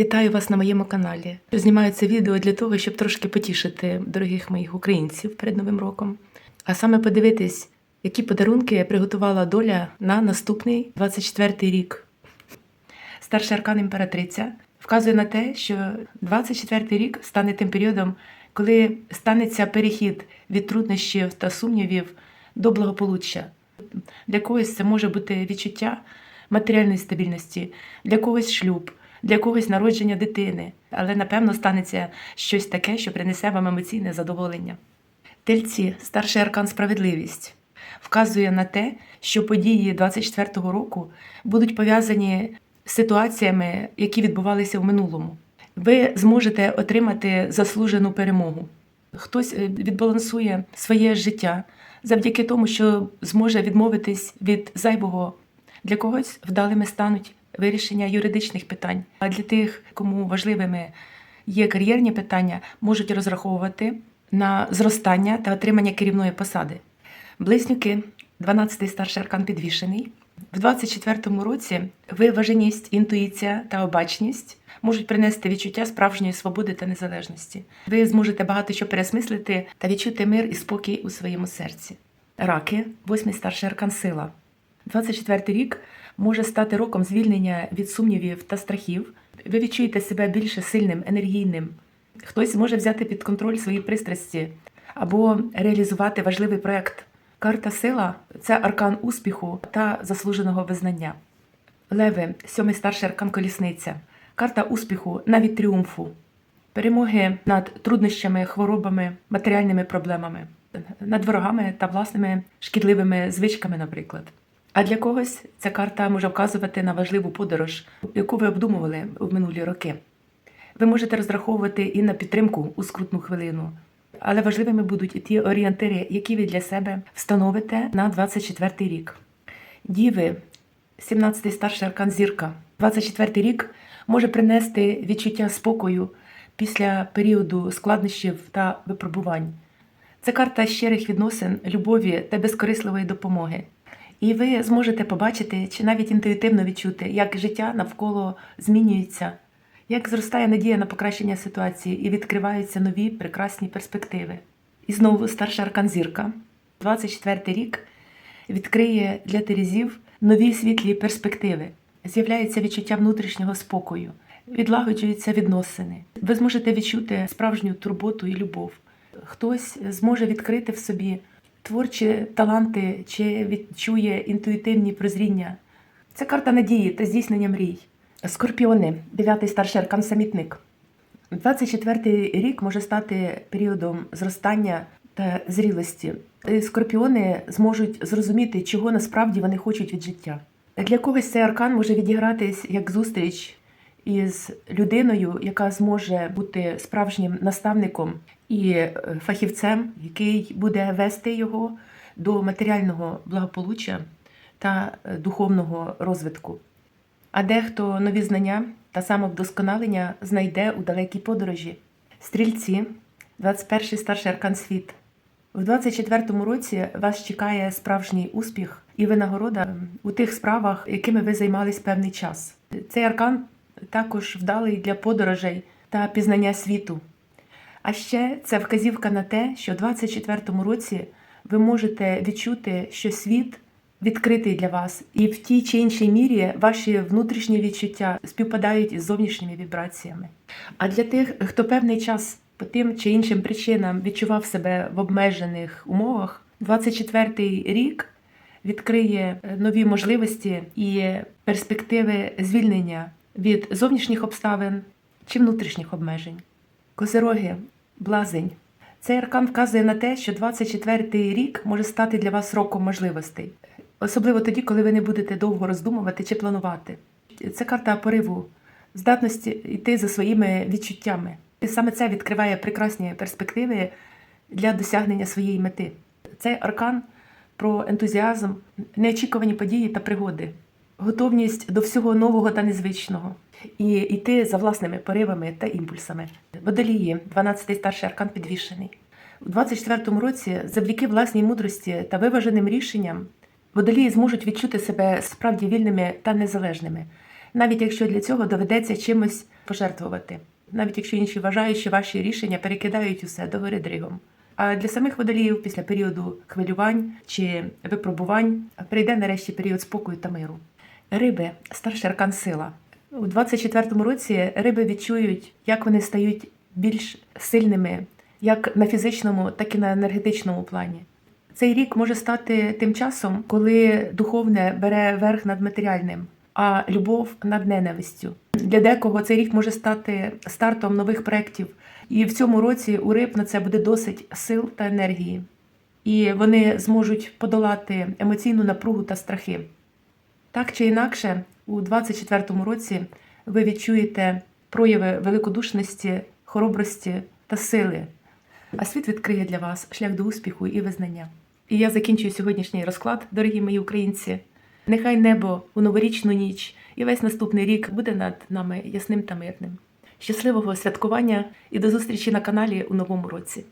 Вітаю вас на моєму каналі. Знімаю це відео для того, щоб трошки потішити дорогих моїх українців перед Новим роком, а саме подивитись, які подарунки приготувала доля на наступний 24-й рік. Старший аркан імператриця вказує на те, що 24-й рік стане тим періодом, коли станеться перехід від труднощів та сумнівів до благополуччя. Для когось це може бути відчуття матеріальної стабільності, для когось шлюб, для когось народження дитини, але напевно станеться щось таке, що принесе вам емоційне задоволення. Тельці, старший аркан справедливість, вказує на те, що події 24-го року будуть пов'язані з ситуаціями, які відбувалися в минулому. Ви зможете отримати заслужену перемогу. Хтось е, відбалансує своє життя завдяки тому, що зможе відмовитись від зайвого. Для когось вдалими стануть вирішення юридичних питань. А для тих, кому важливими є кар'єрні питання, можуть розраховувати на зростання та отримання керівної посади. Близнюки, 12-й старший аркан підвішений. В 24-му році виваженість, інтуїція та обачність можуть принести відчуття справжньої свободи та незалежності. Ви зможете багато що пересмислити та відчути мир і спокій у своєму серці. Раки, восьмий старший аркан сила. 24-й рік може стати роком звільнення від сумнівів та страхів. Ви відчуєте себе більше сильним, енергійним. Хтось зможе взяти під контроль свої пристрасті або реалізувати важливий проект. Карта сила це аркан успіху та заслуженого визнання. Леви, сьомий старший аркан колісниця. Карта успіху, навіть тріумфу, перемоги над труднощами, хворобами, матеріальними проблемами, над ворогами та власними шкідливими звичками, наприклад. А для когось ця карта може вказувати на важливу подорож, яку ви обдумували в минулі роки. Ви можете розраховувати і на підтримку у скрутну хвилину, але важливими будуть і ті орієнтири, які ви для себе встановите на 24-й рік. Діви, 17-й старший аркан зірка. 24-й рік може принести відчуття спокою після періоду складнощів та випробувань. Це карта щирих відносин, любові та безкорисливої допомоги. І ви зможете побачити чи навіть інтуїтивно відчути, як життя навколо змінюється, як зростає надія на покращення ситуації і відкриваються нові прекрасні перспективи. І знову старша аркан зірка. 24 рік відкриє для Терезів нові світлі перспективи. З'являється відчуття внутрішнього спокою, відлагоджуються відносини. Ви зможете відчути справжню турботу і любов. Хтось зможе відкрити в собі творчі таланти чи відчує інтуїтивні прозріння. Це карта надії та здійснення мрій. Скорпіони, дев'ятий старший аркан самітник. 24-й рік може стати періодом зростання та зрілості. Скорпіони зможуть зрозуміти, чого насправді вони хочуть від життя. Для когось цей аркан може відігратись як зустріч із людиною, яка зможе бути справжнім наставником і е, фахівцем, який буде вести його до матеріального благополуччя та е, духовного розвитку. А дехто нові знання та самовдосконалення знайде у далекій подорожі. Стрільці, 21-й старший аркан світ. У 24-му році вас чекає справжній успіх і винагорода у тих справах, якими ви займались певний час. Цей аркан також вдалий для подорожей та пізнання світу. А ще це вказівка на те, що в 24-му році ви можете відчути, що світ відкритий для вас, і в тій чи іншій мірі ваші внутрішні відчуття співпадають із зовнішніми вібраціями. А для тих, хто певний час по тим чи іншим причинам відчував себе в обмежених умовах, 24-й рік відкриє нові можливості і перспективи звільнення від зовнішніх обставин чи внутрішніх обмежень. Козироги, блазень. Цей аркан вказує на те, що 24-й рік може стати для вас роком можливостей, особливо тоді, коли ви не будете довго роздумувати чи планувати. Це карта пориву, здатності йти за своїми відчуттями. І саме це відкриває прекрасні перспективи для досягнення своєї мети. Цей аркан про ентузіазм, неочікувані події та пригоди, готовність до всього нового та незвичного і йти за власними поривами та імпульсами. Водолії, 12-й старший аркан підвішений. У 24-му році, завдяки власній мудрості та виваженим рішенням, водолії зможуть відчути себе справді вільними та незалежними. навіть якщо для цього доведеться чимось пожертвувати, навіть якщо інші вважають, що ваші рішення перекидають усе до гори дригом. А для самих водоліїв після періоду хвилювань чи випробувань прийде нарешті період спокою та миру. Риби старший аркан сила. У 24-му році риби відчують, як вони стають більш сильними, як на фізичному, так і на енергетичному плані. Цей рік може стати тим часом, коли духовне бере верх над матеріальним, а любов над ненавистю. Для декого цей рік може стати стартом нових проєктів, і в цьому році у риб на це буде досить сил та енергії, і вони зможуть подолати емоційну напругу та страхи. Так чи інакше, у 24-му році ви відчуєте прояви великодушності, хоробрості та сили, а світ відкриє для вас шлях до успіху і визнання. І я закінчую сьогоднішній розклад, дорогі мої українці. Нехай небо у новорічну ніч і весь наступний рік буде над нами ясним та мирним. Щасливого святкування і до зустрічі на каналі у новому році.